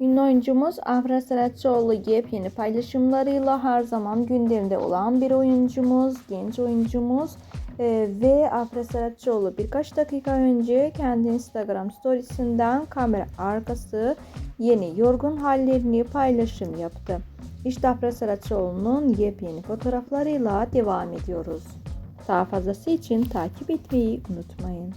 Ünlü oyuncumuz Afra Saraçoğlu yepyeni paylaşımlarıyla her zaman gündemde olan bir oyuncumuz, genç oyuncumuz. Ee, ve Afra Saraçoğlu birkaç dakika önce kendi Instagram storiesinden kamera arkası yeni yorgun hallerini paylaşım yaptı. İşte Afra Saraçoğlu'nun yepyeni fotoğraflarıyla devam ediyoruz. Daha fazlası için takip etmeyi unutmayın.